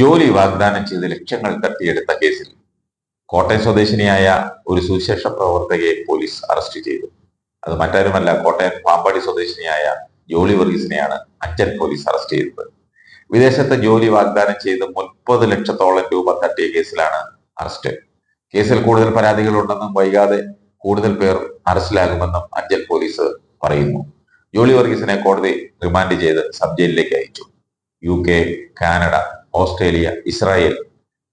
ജോലി വാഗ്ദാനം ചെയ്ത് ലക്ഷ്യങ്ങൾ തട്ടിയെടുത്ത കേസിൽ കോട്ടയം സ്വദേശിനിയായ ഒരു സുവിശേഷ പ്രവർത്തകയെ പോലീസ് അറസ്റ്റ് ചെയ്തു. അത് മറ്റാരുമല്ല കോട്ടയം പാമ്പാടി സ്വദേശിനിയായ ജോളി വർഗീസിനെയാണ് അച്ഛൻ പോലീസ് അറസ്റ്റ് ചെയ്തത്. വിദേശത്ത് ജോലി വാഗ്ദാനം ചെയ്ത് മുപ്പത് ലക്ഷത്തോളം രൂപ തട്ടിയ കേസിലാണ് അറസ്റ്റ്. കേസിൽ കൂടുതൽ പരാതികളുണ്ടെന്നും വൈകാതെ കൂടുതൽ പേർ അറസ്റ്റിലാകുമെന്നും അഞ്ചൽ പോലീസ് പറയുന്നു. ജോളി വർഗീസിനെ കോടതി റിമാൻഡ് ചെയ്ത് സബ് ജയിലിലേക്ക് അയച്ചു. U K Canada. Australia Israel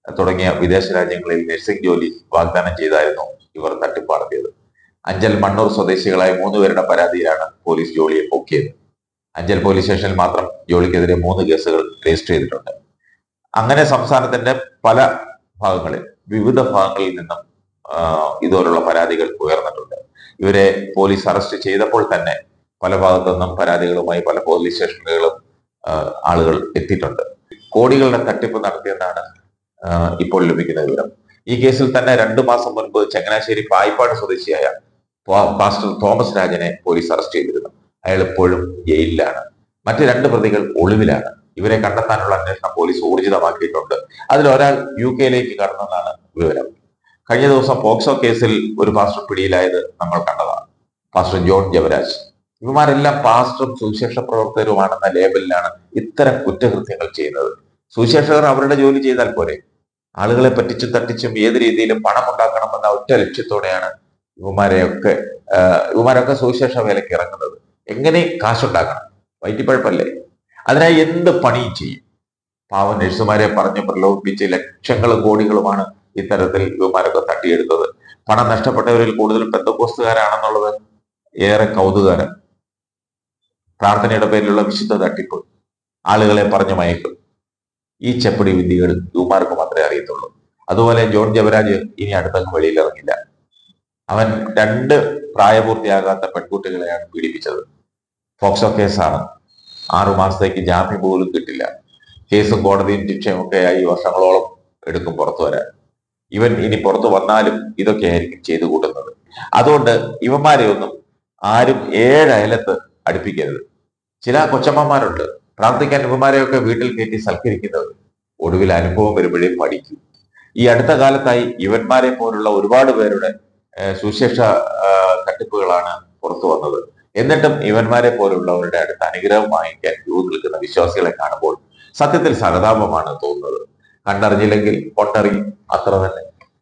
തുടങ്ങിയ വിദേശ രാജ്യങ്ങളിൽ നഴ്സിംഗ് ജോലി വാഗ്ദാനം ചെയ്തായിരുന്നു ഇവർ തട്ടിപ്പ് നടത്തിയത് അഞ്ചൽ മണ്ണൂർ സ്വദേശികളായ മൂന്ന് പേരുടെ പരാതിയിലാണ് പോലീസ് ജോളിയെ പൊക്കിയത് അഞ്ചൽ പോലീസ് സ്റ്റേഷനിൽ മാത്രം ജോളിക്കെതിരെ മൂന്ന് കേസുകൾ രജിസ്റ്റർ ചെയ്തിട്ടുണ്ട്. അങ്ങനെ സംസ്ഥാനത്തിന്റെ പല ഭാഗങ്ങളിൽ വിവിധ ഭാഗങ്ങളിൽ നിന്നും ഇതുപോലുള്ള പരാതികൾ ഉയർന്നിട്ടുണ്ട്. ഇവരെ പോലീസ് അറസ്റ്റ് ചെയ്തപ്പോൾ തന്നെ പല ഭാഗത്തു നിന്നും പരാതികളുമായി പല പോലീസ് സ്റ്റേഷനുകളും ആളുകൾ എത്തിയിട്ടുണ്ട്. കോടികളുടെ തട്ടിപ്പ് നടത്തിയെന്നാണ് ഇപ്പോൾ ലഭിക്കുന്ന വിവരം. ഈ കേസിൽ തന്നെ രണ്ടു മാസം മുൻപ് ചങ്ങനാശ്ശേരി പായിപ്പാട് സ്വദേശിയായ പാസ്റ്റർ തോമസ് രാജനെ പോലീസ് അറസ്റ്റ് ചെയ്തിരുന്നു. അയാൾ ഇപ്പോഴും ജയിലിലാണ്. മറ്റ് രണ്ട് പ്രതികൾ ഒളിവിലാണ്. ഇവരെ കണ്ടെത്താനുള്ള അന്വേഷണം പോലീസ് ഊർജിതമാക്കിയിട്ടുണ്ട്. അതിൽ ഒരാൾ യു കെയിലേക്ക് കടന്നെന്നാണ് വിവരം. കഴിഞ്ഞ ദിവസം പോക്സോ കേസിൽ ഒരു പാസ്റ്റർ പിടിയിലായത് നമ്മൾ കണ്ടതാണ്. Pastor John Javaraj. ഇവന്മാരെല്ലാം പാസ്റ്ററും സുവിശേഷ പ്രവർത്തകരുമാണെന്ന ലേബലിലാണ് ഇത്തരം കുറ്റകൃത്യങ്ങൾ ചെയ്യുന്നത്. സുവിശേഷകർ അവരുടെ ജോലി ചെയ്താൽ പോരെ. ആളുകളെ പറ്റിച്ചും തട്ടിച്ചും ഏത് രീതിയിലും പണം ഉണ്ടാക്കണമെന്ന ഒറ്റ ലക്ഷ്യത്തോടെയാണ് ഇവമാരെയൊക്കെ ഇവമാരൊക്കെ സുവിശേഷ വേലയ്ക്ക് ഇറങ്ങുന്നത്. എങ്ങനെ കാശുണ്ടാക്കണം വയറ്റിപ്പഴപ്പല്ലേ അതിനായി എന്ത് പണിയും ചെയ്യും? പാവം നഴ്സുമാരെ പറഞ്ഞു പ്രലോഭിപ്പിച്ച് ലക്ഷങ്ങളും കോടികളുമാണ് ഇത്തരത്തിൽ ഇവന്മാരൊക്കെ തട്ടിയെടുത്തത്. പണം നഷ്ടപ്പെട്ടവരിൽ കൂടുതലും പെന്തക്കോസ്തുകാരാണെന്നുള്ളത് ഏറെ കൗതുകരം പ്രാർത്ഥനയുടെ പേരിലുള്ള വിശുദ്ധ തട്ടിപ്പ്. ആളുകളെ പറഞ്ഞു മയക്കും. ഈ ചെപ്പടി വിദ്യകൾ ദൂമാർക്ക് മാത്രമേ അറിയത്തുള്ളൂ. അതുപോലെ ജോൺ ജവരാജ് ഇനി അടുത്തങ്ങ് വെളിയിൽ ഇറങ്ങില്ല അവൻ രണ്ട് പ്രായപൂർത്തിയാകാത്ത പെൺകുട്ടികളെയാണ് പീഡിപ്പിച്ചത്. ഫോക്സോ കേസാണ്. ആറു മാസത്തേക്ക് ജാമ്യം പോലും കിട്ടില്ല. കേസും കോടതിയും ശിക്ഷയും ഒക്കെ ആയി വർഷങ്ങളോളം എടുക്കും പുറത്തു വരാൻ. ഇവൻ ഇനി പുറത്തു വന്നാലും ഇതൊക്കെ ആയിരിക്കും ചെയ്തു കൂട്ടുന്നത് അതുകൊണ്ട് ഇവന്മാരെ ഒന്നും ആരും ഏഴയലത്ത് അടുപ്പിക്കരുത്. ചില കൊച്ചമ്മമാരുണ്ട്. പ്രാർത്ഥിക്കാൻ ഉപമാരെയൊക്കെ വീട്ടിൽ കയറ്റി സൽക്കരിക്കുന്നവർ ഒടുവിൽ അനുഭവം വരുമ്പോഴേ പഠിക്കും. ഈ അടുത്ത കാലത്തായി ഇവന്മാരെ പോലുള്ള ഒരുപാട് പേരുടെ സുശേഷ തട്ടിപ്പുകളാണ് പുറത്തു വന്നത്. എന്നിട്ടും ഇവന്മാരെ പോലുള്ളവരുടെ അടുത്ത് അനുഗ്രഹം വാങ്ങിക്കാൻ ക്യൂ നിൽക്കുന്ന വിശ്വാസികളെ കാണുമ്പോൾ സത്യത്തിൽ സഹതാപമാണ് തോന്നുന്നത്. കണ്ടറിഞ്ഞില്ലെങ്കിൽ പൊട്ടറി അത്ര തന്നെ.